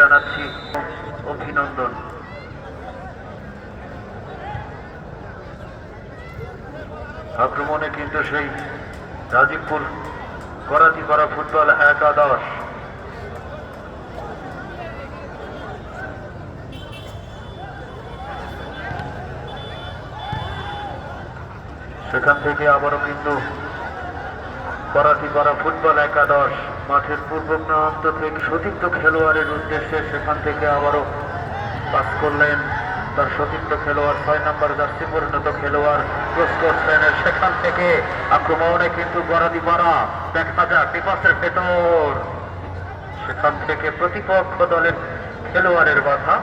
জানাচ্ছি অভিনন্দন। আক্রমণে কিন্তু সেই রাজীবপুর করাতিপাড়া ফুটবল একাদশ। সেখান থেকে আবারও কিন্তু করাতিপাড়া ফুটবল একাদশ। মাঠের পূর্ব প্রান্ত থেকে সতীর্থ খেলোয়াড়ের উদ্দেশ্যে সেখান থেকে আবারও পাস করলেন। তার সতীর্থ খেলোয়াড় ছয় নম্বর জার্সি পরিণত খেলোয়াড় ক্রস করছেনের সেখান থেকে আক্রমণে কিন্তু করাতিপাড়া দেখা যাক বিপাসের ভেতর। সেখান থেকে প্রতিপক্ষ দলের খেলোয়াড়ের বাধা।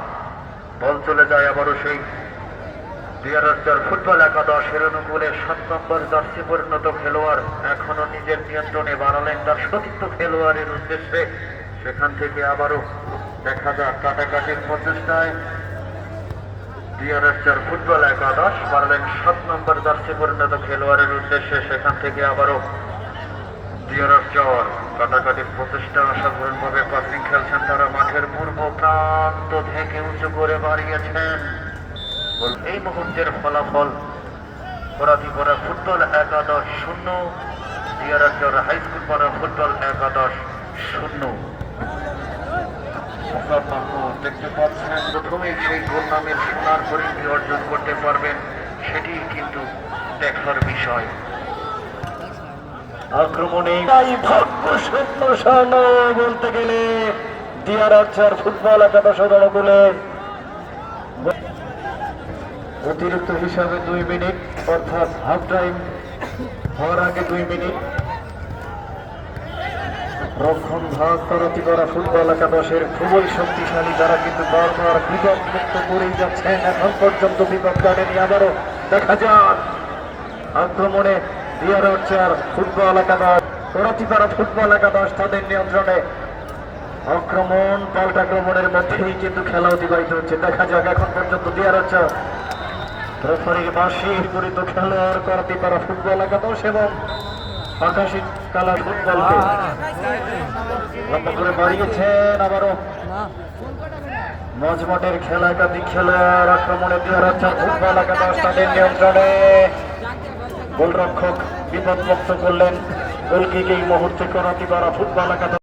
বল চলে যায় আবারও সেই বিয়ারাজ্জার ফুটবল একাদশের অনুকূলে সাত নম্বর জার্সি পরিণত খেলোয়াড়। এখনও নিজের নিয়ন্ত্রণে বাড়ালেন তার সতীর্থ খেলোয়াড়ের উদ্দেশ্যে। সেখান থেকে আবারও দেখা যাক কাটাকাটির প্রচেষ্টায়। বিয়ারাজ্জার ফুটবল একাদশ বাড়ালেন সাত নম্বর জার্সি পরিণত খেলোয়াড়ের উদ্দেশ্যে। সেখান থেকে আবারও বিয়ারাজ্জার কাটাকাটির প্রচেষ্টা অসাধারণভাবে পাসিং খেলছেন তারা। মাঠের পূর্ব প্রান্ত থেকে উঁচু করে বাড়িয়েছেন। এই মুহূর্তের ফলাফল পরাধিপরা ফুটবল একাদশ শূন্য দিয়ারাজ্জর হাই স্কুল পাড়া ফুটবল একাদশ শূন্য। দেখতে পাচ্ছেন প্রথমেই সেই নামের সোনার পরিধি অর্জন করতে পারবেন, সেটি কিন্তু দেখার বিষয়। আক্রমণে বলতে গেলে দিয়ারাচ্ছার ফুটবল একাদশ অনুকূলে অতিরিক্ত হিসাবে দুই মিনিট, অর্থাৎ হাফ টাইম হওয়ার আগে দুই মিনিট। রক্ষণ ভাগ তরতি করা ফুটবল একাদশের খুবই শক্তিশালী তারা কিন্তু বারবার বিপদ মুক্ত করেই যাচ্ছেন। এখন পর্যন্ত বিপদ কাটেনি, আবারও দেখা যাক। আক্রমণে দিয়ারচার ফুটবল একাদশ তরতিপাড়া ফুটবল একাদশ তাদের নিয়ন্ত্রণে। আক্রমণ পাল্টাক্রমণের মধ্যেই কিন্তু খেলা অতিবাহিত হচ্ছে। দেখা যাক, এখন পর্যন্ত দিয়ারচার খেলোয়াড় ফুটবল একাদশ এবং আকাশী কালা ফুটবলকে বাড়িয়েছেন আবারও। মজমটের খেলা একাধিক খেলোয়াড় আক্রমণে দিয়ারচার ফুটবল একাদশ তাদের নিয়ন্ত্রণে। গোলরক্ষক বিপদমুক্ত করলেন। গোলকিক এই মুহূর্তে করতিপাড়া ফুটবল একাদশ।